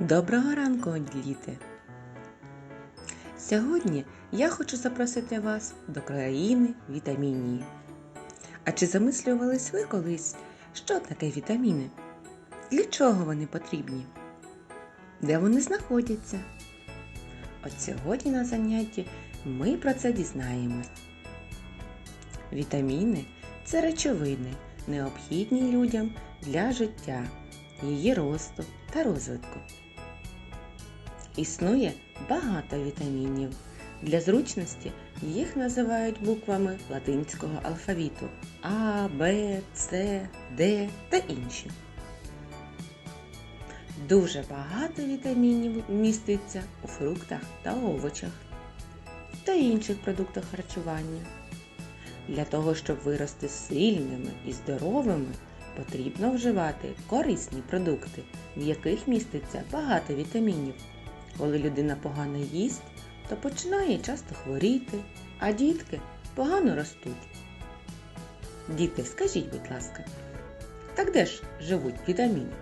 Доброго ранку, діти! Сьогодні я хочу запросити вас до країни вітамінії. А чи замислювались ви колись, що таке вітаміни? Для чого вони потрібні? Де вони знаходяться? От сьогодні на занятті ми про це дізнаємось. Вітаміни це речовини, необхідні людям для життя, її росту та розвитку. Існує багато вітамінів. Для зручності їх називають буквами латинського алфавіту А, Б, С, Д та інші. Дуже багато вітамінів міститься у фруктах та овочах та інших продуктах харчування. Для того, щоб вирости сильними і здоровими, потрібно вживати корисні продукти, в яких міститься багато вітамінів. Коли людина погано їсть, то починає часто хворіти, а дітки погано ростуть. Діти, скажіть, будь ласка, так де ж живуть вітаміни?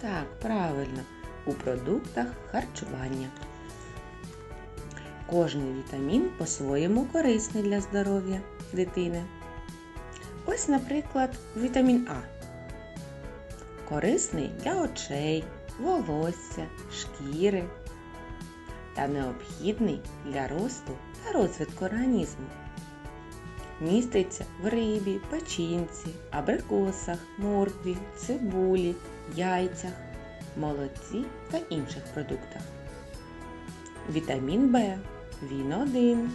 Так, правильно, у продуктах харчування. Кожний вітамін по-своєму корисний для здоров'я дитини. Ось, наприклад, вітамін А. Корисний для очей, волосся, шкіри та необхідний для росту та розвитку організму. Міститься в рибі, печінці, абрикосах, моркві, цибулі, яйцях, молоці та інших продуктах. Вітамін В. Він один.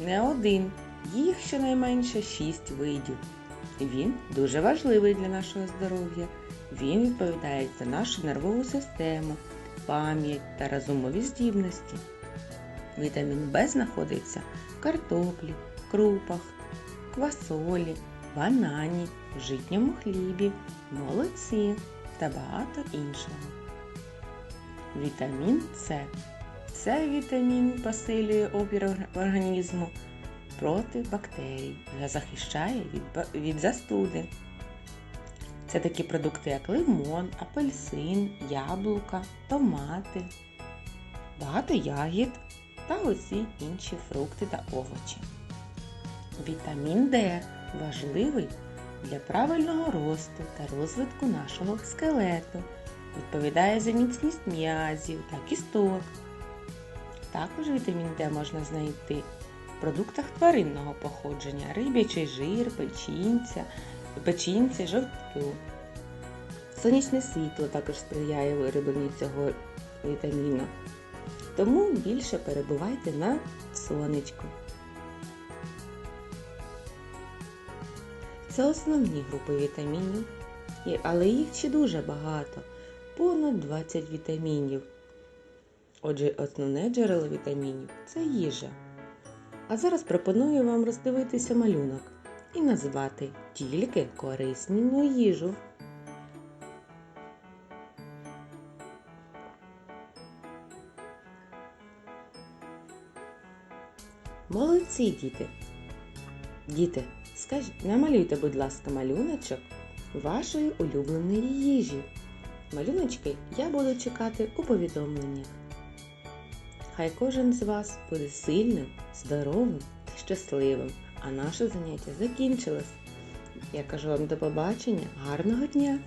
Не один. Їх щонайменше 6 видів. Він дуже важливий для нашого здоров'я. Він відповідає за нашу нервову систему, пам'ять та розумові здібності. Вітамін В знаходиться в картоплі, крупах, квасолі, банані, житньому хлібі, молоці та багато іншого. Вітамін С. Цей вітамін посилює опір організму проти бактерій та захищає від застуди. Це такі продукти, як лимон, апельсин, яблука, томати, багато ягід та усі інші фрукти та овочі. Вітамін Д важливий для правильного росту та розвитку нашого скелету, відповідає за міцність м'язів та кісток. Також вітамін Д можна знайти в продуктах тваринного походження, рибячий жир, печінця, печінці, жовтку. Сонячне світло також сприяє виробленню цього вітаміну. Тому більше перебувайте на сонечку. Це основні групи вітамінів, але їх ще дуже багато, понад 20 вітамінів. Отже, основне джерело вітамінів це їжа. А зараз пропоную вам роздивитися малюнок і назвати тільки корисну їжу. Молодці, діти. Діти, скажіть, намалюйте, будь ласка, малюночок вашої улюбленої їжі. Малюночки я буду чекати у повідомленнях. Хай кожен з вас буде сильним, здоровим та щасливим. А наше заняття закінчилось. Я кажу вам до побачення, гарного дня!